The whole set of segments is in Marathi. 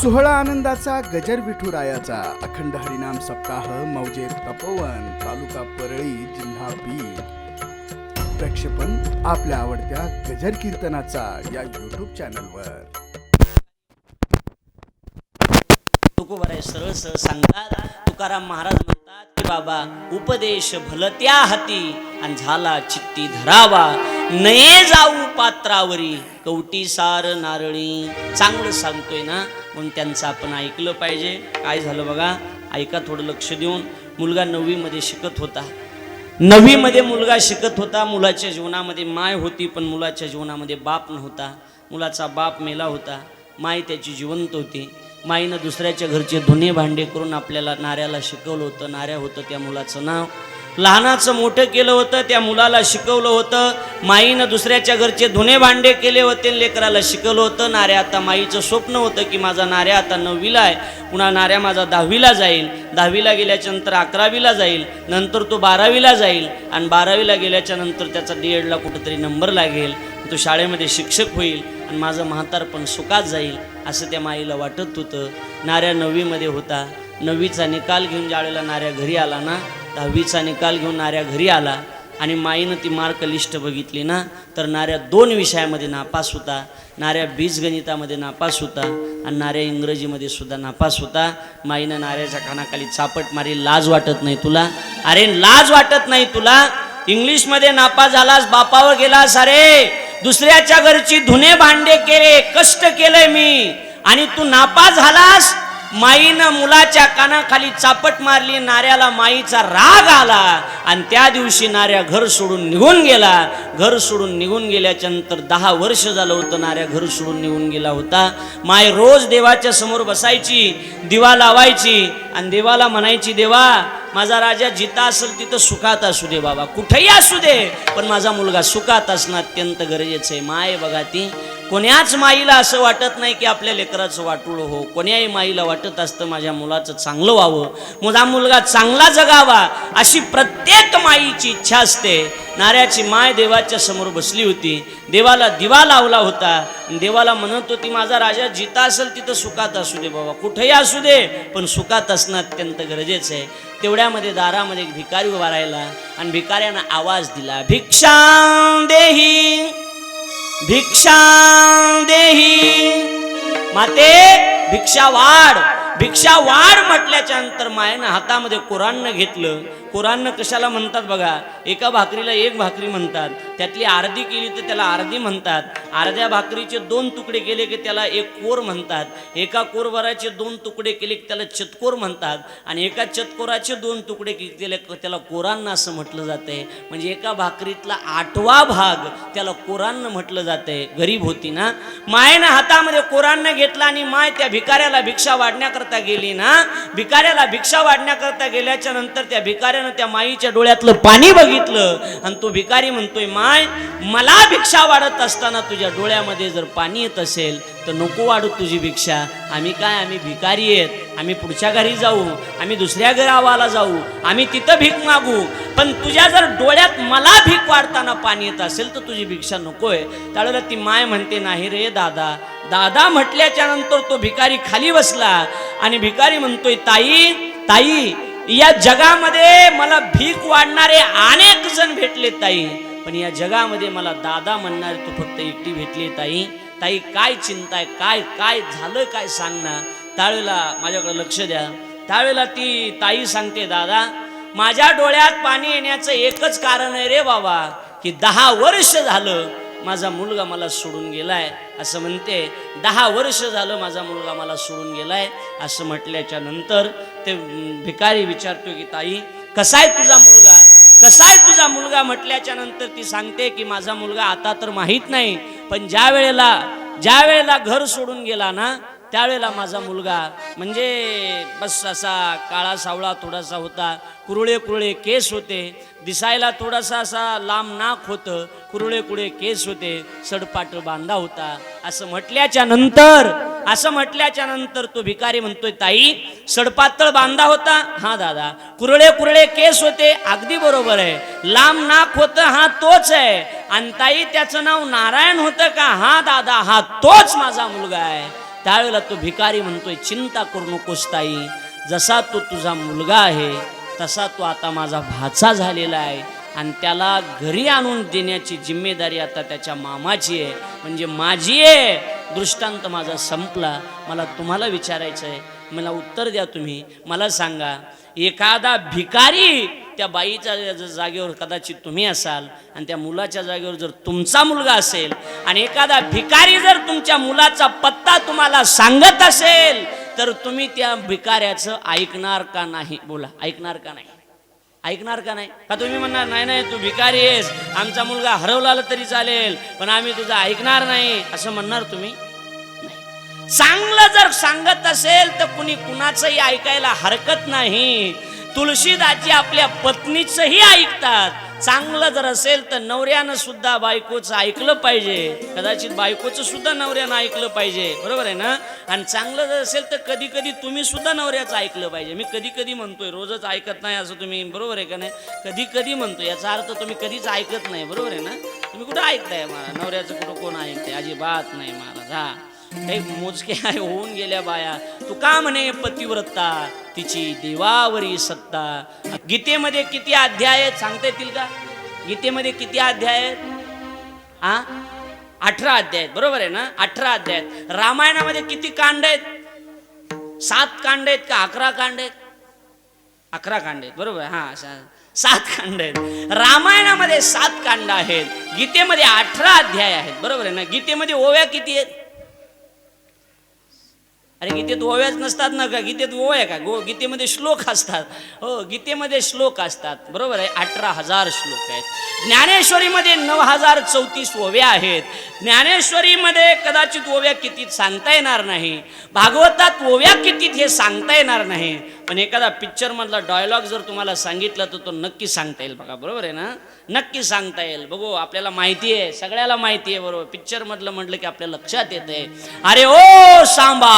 सोहळा आनंदाचा गजर विठुरायाचा. अखंड हरिनाम सप्ताह मौजे तपोवन तालुका परळी जिल्हा बीड. प्रक्षेपण आपल्या आवडत्या गजर कीर्तनाचा या युट्यूब चॅनलवर आहे सरळ सरळ सांगतात. तुकाराम महाराज म्हणतात की बाबा उपदेश भलत्या हाती आणि झाला चित्ती धरावा. नये जाऊ पात्रावरी. कवटी सार नारळी. चांगलं सांगतोय ना म्हणून त्यांचं आपण ऐकलं पाहिजे. काय झालं बघा ऐका थोडं लक्ष देऊन. मुलगा नववीमध्ये शिकत होता. नववीमध्ये मुलगा शिकत होता मुलाच्या जीवनामध्ये माय होती पण मुलाच्या जीवनामध्ये बाप नव्हता. मुलाचा बाप मेला होता. माय त्याची जिवंत होती. माईनं दुसऱ्याच्या घरचे धुणे भांडे करून आपल्याला नाऱ्याला शिकवलं होतं. नाऱ्या होतं त्या मुलाचं नाव. लहानाचं मोठं केलं होतं त्या मुलाला शिकवलं होतं. माईनं दुसऱ्याच्या घरचे धुणे भांडे केले होते लेकराला शिकवलं होतं. नाऱ्या आता माईचं स्वप्न होतं की माझा नाऱ्या आता नववीला आहे. पुन्हा नाऱ्या माझा दहावीला जाईल. दहावीला गेल्याच्यानंतर अकरावीला जाईल. नंतर तो बारावीला जाईल. आणि बारावीला गेल्याच्यानंतर त्याचा डी एडला कुठंतरी नंबर लागेल. तो शाळेमध्ये शिक्षक होईल आणि माझं म्हातारपण सुखात जाईल असं त्या माईला वाटत होतं. नाऱ्या नववीमध्ये होता. नववीचा निकाल घेऊन ज्यावेळेला नाऱ्या घरी आला ना दहावीचा निकाल घेऊन नाऱ्या घरी आला आणि माईनं ती मार्क लिस्ट बघितली ना तर नाऱ्या दोन विषयामध्ये नापास होता. नाऱ्या बीजगणितामध्ये नापास होता आणि नाऱ्या इंग्रजीमध्ये सुद्धा नापास होता. माईनं नाऱ्याच्या कानाखाली चापट मारी लाज वाटत नाही तुला? अरे लाज वाटत नाही तुला? इंग्लिशमध्ये नापास झालास बापावर गेलास? अरे दुसऱ्याच्या घरची धुने भांडे केले कष्ट केलंय मी. आणि तू नापास झालास? माईनं मुलाच्या कानाखाली चापट मारली नाऱ्याला माईचा राग आला आणि त्या दिवशी नाऱ्या घर सोडून निघून गेला. घर सोडून निघून गेल्याच्यानंतर दहा वर्ष झालं होतं नाऱ्या घर सोडून निघून गेला होता. माय रोज देवाच्या समोर बसायची दिवा लावायची आणि देवाला म्हणायची देवा माझा राजा जिथं असेल तिथं सुखात असू दे बाबा कुठेही असू दे पण माझा मुलगा सुखात असणं अत्यंत गरजेचं आहे. माय बघा ती कोण्याच माईला असं वाटत नाही की आपल्या लेकराचं वाटूळ हो. कोण्याही माईला वाटत असतं माझ्या मुलाचं चांगलं व्हावं. माझा मुलगा चांगला जगावा अशी प्रत्येक माईची इच्छा असते. नाऱ्याची माय देवाच्या समोर बसली होती. देवाला दिवा लावला होता. देवाला म्हणत होती माझा राजा जिथं असेल तिथं सुखात असू दे बाबा. कुठेही असू दे पण सुखात असणं अत्यंत गरजेचं आहे. तेवढ्यामध्ये दारामध्ये एक भिकारी उभा राहिला आणि भिकाऱ्यानं आवाज दिला भिक्षा देही भिक्षा देही। माते भिक्षा वाढ। भिक्षावाढ म्हटल्याच्या नंतर मायानं हातामध्ये कुराणनं घेतलं. कुराणनं कशाला म्हणतात बघा? एका भाकरीला एक भाकरी म्हणतात. त्यातली अर्धी केली तर त्याला अर्धी म्हणतात. अर्ध्या भाकरीचे दोन तुकडे केले की त्याला एक कोर म्हणतात. एका कोरभराचे दोन तुकडे केले की त्याला चतकोर म्हणतात. आणि एका चतकोराचे दोन तुकडे केले त्याला कोरांना असं म्हटलं जातंय. म्हणजे एका भाकरीतला आठवा भाग त्याला कोरांना म्हटलं जातंय. गरीब होती ना? मायनं हातामध्ये कोरांना घेतला आणि माय त्या भिकाऱ्याला भिक्षा वाढण्याकरता गेली ना भिकाऱ्याला भिक्षा वाढण्याकरता गेल्याच्यानंतर त्या भिकाऱ्यानं त्या माईच्या डोळ्यातलं पाणी बघितलं. आणि तो भिकारी म्हणतोय माय मला भिक्षा वाढत असताना तुझ्या डोळ्यामध्ये जर पाणी येत असेल तर नको वाढू तुझी भिक्षा. आम्ही काय? आम्ही भिकारी आहेत. आम्ही पुढच्या घरी जाऊ. आम्ही दुसऱ्या गावाला जाऊ. आम्ही तिथं भीक मागू. पण तुझ्या जर डोळ्यात मला भीक वाढताना पाणी येत असेल तर तुझी भिक्षा नकोय. त्यावेळेला ती माय म्हणते नाही रे दादा. दादा म्हटल्याच्या नंतर तो भिकारी खाली बसला आणि भिकारी म्हणतोय ताई ताई या जगामध्ये मला भीक वाढणारे अनेक जण भेटले ताई. पण या जगामध्ये मला दादा म्हणणारे तू फक्त एकटी भेटली ताई. ताई काय चिंता आहे? काय काय झालं काय सांग ना त्यावेळेला माझ्याकडे लक्ष द्या. त्यावेळेला ती ताई सांगते दादा माझ्या डोळ्यात पाणी येण्याचं एकच कारण आहे रे बाबा की दहा वर्ष झालं माझा मुलगा मला सोडून गेलाय असं म्हणते. दहा वर्ष झालं माझा मुलगा मला सोडून गेलाय असं म्हटल्याच्या नंतर ते भिकारी विचारतो की ताई कसा आहे तुझा मुलगा? माझा मुलगा म्हटल्याच्या नंतर ती सांगते की माझा मुलगा आता तर माहीत नाही पण ज्या वेळेला ज्या वेळेला घर सोडून गेला ना त्यावेळेला माझा मुलगा म्हणजे बस असा काळा सावळा थोडासा होता कुरुळे कुरुळे केस होते दिसायला थोडासा असा लांब नाक होतं कुरुळे कुरुळे केस होते सडपाट बांधा होता. असं म्हटल्याच्या नंतर असं म्हटल्याच्या नंतर तो भिकारी म्हणतोय ताई सडपातळ बांधा होता. हा दादा. कुरळे कुरळे केस होते. अगदी बरोबर आहे. लांब नाक होतं. हा तोच आहे. आणि ताई त्याचं नाव नारायण होतं का? हा दादा हा तोच माझा मुलगा आहे. त्यावेळेला तो भिकारी म्हणतोय चिंता करू नकोस ताई जसा तो तुझा मुलगा आहे तसा तो आता माझा भाचा झालेला आहे आणि त्याला घरी आणून देण्याची जिम्मेदारी आता त्याच्या मामाची आहे. म्हणजे माझी आहे. दृष्टांत माझा संपला. मला तुम्हाला विचारायचं आहे मला उत्तर द्या तुम्ही. मला सांगा एखादा भिकारी त्या बाईच्या जागेवर कदाचित तुम्ही असाल आणि त्या मुलाच्या जागेवर जर तुमचा मुलगा असेल आणि एखादा भिकारी जर तुमच्या मुलाचा पत्ता तुम्हाला सांगत असेल तर तुम्ही त्या भिकाऱ्याचं ऐकणार का नाही? बोला ऐकणार का नाही? ऐकणार का नाही? का तुम्ही म्हणणार नाही नाही तू भिकारी आहेस. आमचा मुलगा हरवला तरी चालेल पण आम्ही तुझं ऐकणार नाही. असं म्हणणार तुम्ही? चांगलं जर सांगत असेल तर कुणी कुणाचंही ऐकायला हरकत नाही. तुळशीदाची आपल्या पत्नीचंही ऐकतात. चांगलं जर असेल तर नवऱ्यानं सुद्धा बायकोचं ऐकलं पाहिजे. कदाचित बायकोचं सुद्धा नवऱ्यानं ऐकलं पाहिजे. बरोबर आहे ना? आणि चांगलं जर असेल तर कधी कधी तुम्ही सुद्धा नवऱ्याचं ऐकलं पाहिजे. मी कधी कधी म्हणतोय रोजच ऐकत नाही असं तुम्ही बरोबर आहे का नाही? कधी कधी म्हणतो याचा अर्थ तुम्ही कधीच ऐकत नाही बरोबर आहे ना? तुम्ही कुठं ऐकताय मला नवऱ्याचं कुठं कोण ऐकते अजिबात नाही महाराज हा. काही मोजके होऊन गेल्या बाया. तू का म्हणे पतिव्रता? तिची देवावरी सत्ता. गीतेमध्ये किती अध्याय आहेत? सांगता येतील का? गीतेमध्ये किती अध्याय आहेत? आ? अठरा अध्याय आहेत. बरोबर आहे ना? अठरा अध्याय आहेत. रामायणामध्ये किती कांड आहेत? सात कांड आहेत का अकरा कांड आहेत? अकरा कांड आहेत. बरोबर? हा सात कांड आहेत. रामायणामध्ये सात कांड आहेत. गीतेमध्ये अठरा अध्याय आहेत. बरोबर आहे ना? गीतेमध्ये ओव्या किती आहेत? अरे गीतेत ओव्याच नसतात ना का? गीतेत ओव्या का? गो गीतेमध्ये श्लोक असतात. हो गीतेमध्ये श्लोक असतात. बरोबर आहे? अठरा हजार श्लोक आहेत. ज्ञानेश्वरीमध्ये नऊ हजार चौतीस ओव्या आहेत. ज्ञानेश्वरीमध्ये कदाचित ओव्या कितीत सांगता येणार नाही. भागवतात ओव्या कितीत हे सांगता येणार नाही. पण एखादा पिक्चरमधला डायलॉग जर तुम्हाला सांगितलं तर तो नक्की सांगता येईल बघा बरोबर आहे ना? नक्की सांगता येईल. बघू आपल्याला माहिती आहे सगळ्याला माहिती आहे बरोबर. पिक्चरमधलं म्हटलं की आपल्या लक्षात येते अरे ओ सांबा!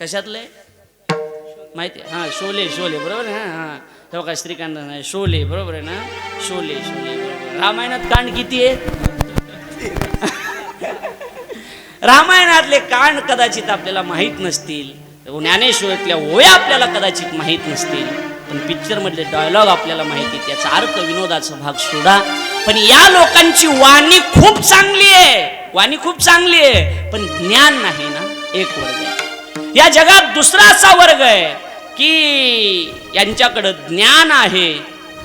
कशातले? माहिती आहे? हा शोले शोले बरोबर आहे ना? हा. तेव्हा काय श्रीकांत नाही शोले बरोबर आहे ना? शोले शोले बरोबर. रामायणात कांड किती आहे? रामायणातले कांड कदाचित आपल्याला माहीत नसतील. ज्ञानेश्वरातल्या ओया आपल्याला कदाचित माहीत नसतील पण पिक्चरमधले डायलॉग आपल्याला माहिती त्याचा अर्थ विनोदाचा भाग सोडा. पण या लोकांची वाणी खूप चांगली आहे. वाणी खूप चांगली आहे पण ज्ञान नाही ना एक वर्ग आहे. या जगात दुसरा असा वर्ग आहे की यांच्याकडं ज्ञान आहे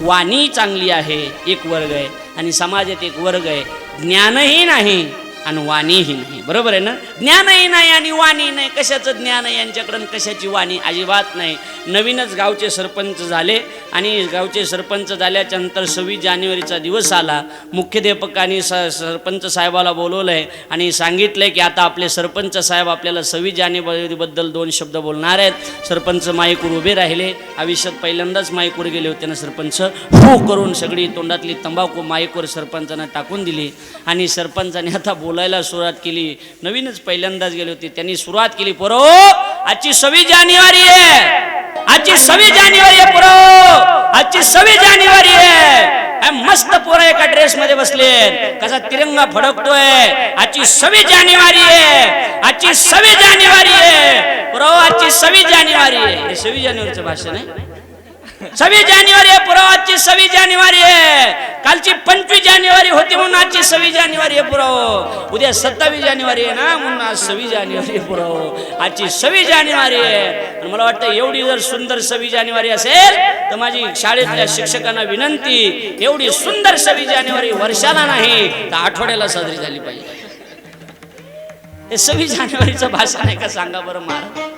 वाणी चांगली आहे एक वर्ग आहे. आणि समाजात एक वर्ग आहे ज्ञानही नाही आणि वाणीही नाही. बरोबर आहे ना? ज्ञानही नाही आणि वाणी नाही. कशाचं ज्ञान आहे यांच्याकडं कशाची वाणी? अजिबात नाही. नवीनच गावचे सरपंच झाले आणि गावचे सरपंच झाल्याच्यानंतर सव्वीस जानेवारीचा दिवस आला. मुख्याध्यापकांनी स सरपंच साहेबाला बोलवलं आहे आणि सांगितलं की आता आपले सरपंच साहेब आपल्याला सव्वीस जानेवारीबद्दल दोन शब्द बोलणार आहेत. सरपंच माईकूर उभे राहिले. आयुष्यात पहिल्यांदाच माईकूर गेले होते ना सरपंच? हो करून सगळी तोंडातली तंबाखू माईकूर सरपंचानं टाकून दिली. आणि सरपंचाने आता बोल बोलायला सुरुवात केली. नवीनच पहिल्यांदाच गेले होते. त्यांनी सुरुवात केली पोरो हो, आजची सव्वीस जानेवारी आहे. आजची सव्वीस जानेवारी आहे पोरो हो. आजची सव्वीस जानेवारी आहे. मस्त पोरं एका ड्रेस मध्ये बसले कसा तिरंगा फडकतोय. आजची सव्वीस जानेवारी आहे. आजची सव्वीस जानेवारी आहे. पोरो हो, आजची सव्वीस जानेवारी आहे. हे सव्वीस जानेवारीचं भाषण आहे. सव्वीस जानेवारी आहे पुराव आजची सव्वीस जानेवारी आहे. कालची पंचवीस जानेवारी होती म्हणून आजची सव्वीस जानेवारी आहे पुराव. उद्या सत्तावीस जानेवारी आहे ना म्हणून आज सव्वीस जानेवारी आहे पुराव. आजची सव्वीस जानेवारी आहे. आणि मला वाटतं एवढी जर सुंदर सव्वीस जानेवारी असेल तर माझी शाळेतल्या शिक्षकांना विनंती एवढी सुंदर सव्वीस जानेवारी वर्षाला नाही तर आठवड्याला साजरी झाली पाहिजे. हे सव्वीस जानेवारीचं भाषण आहे का सांगा बरं महाराज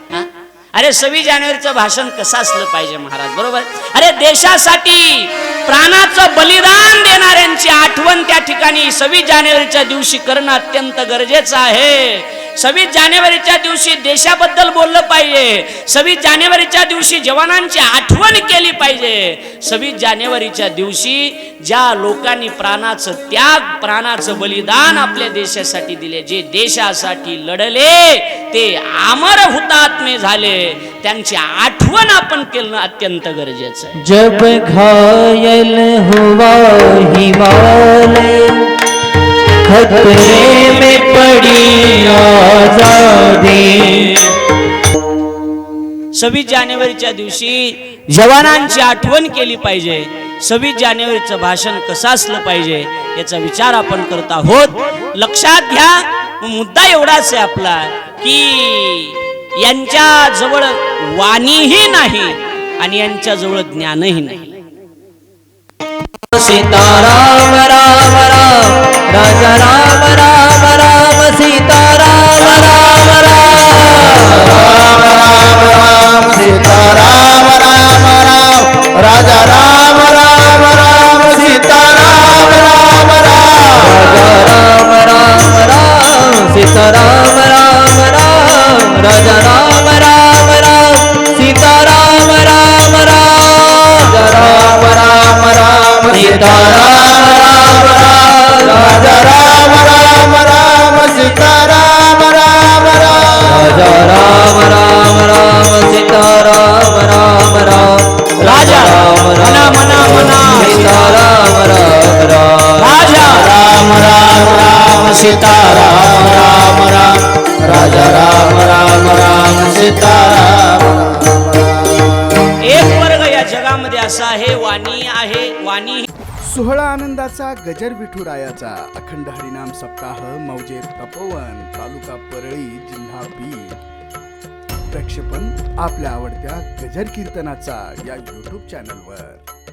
अरे सव्वीस जानेवारीचं भाषण कसं असलं पाहिजे महाराज बरोबर? अरे देशासाठी प्राणाचं बलिदान देणाऱ्यांची आठवण त्या ठिकाणी सव्वीस जानेवारीच्या दिवशी करणं अत्यंत गरजेचं आहे. सव्वीस जानेवारीच्या दिवशी देशाबद्दल बोललं पाहिजे. सव्वीस जानेवारीच्या दिवशी जवानांची आठवण केली पाहिजे. सव्वीस जानेवारीच्या दिवशी ज्या लोकांनी प्राणाचं त्याग प्राणाचं बलिदान आपल्या देशासाठी दिले जे देशासाठी लढले ते अमर हुतात्मे झाले. त्यांची आठवण आपण केलं अत्यंत गरजेचं आहे. जब घायल हुआ हिमालय खतरे में पड़ी आजादी। सव्वीस जानेवारीच्या दिवशी जवानांची आठवण केली पाहिजे. सव्वीस जानेवारीचं भाषण कसं असलं पाहिजे याचा विचार आपण करत आहोत. लक्षात घ्या मुद्दा एवढाच आहे आपला की यांच्या जवळ वाणीही नाही आणि यांच्या जवळ ज्ञानही नाही. सीताराम राजा राम राम राजा राम राम राम सीताराम राम राम राजा, मना, मना, मना. सीताराम राम राम राजा. राम राम राम सीताराम राम राम राजा राम राम राम सीताराम राम राम एक वर्ग या जगामध्ये असा आहे वाणी आहे वाणी सोहळा आनंदाचा गजर विठुरायाचा. अखंड हरिनाम सप्ताह मौजे तपोवन तालुका परळी जिल्हा बीड प्रक्षेपण आपल्या आवडत्या गजर कीर्तनाचा या यूट्यूब चॅनलवर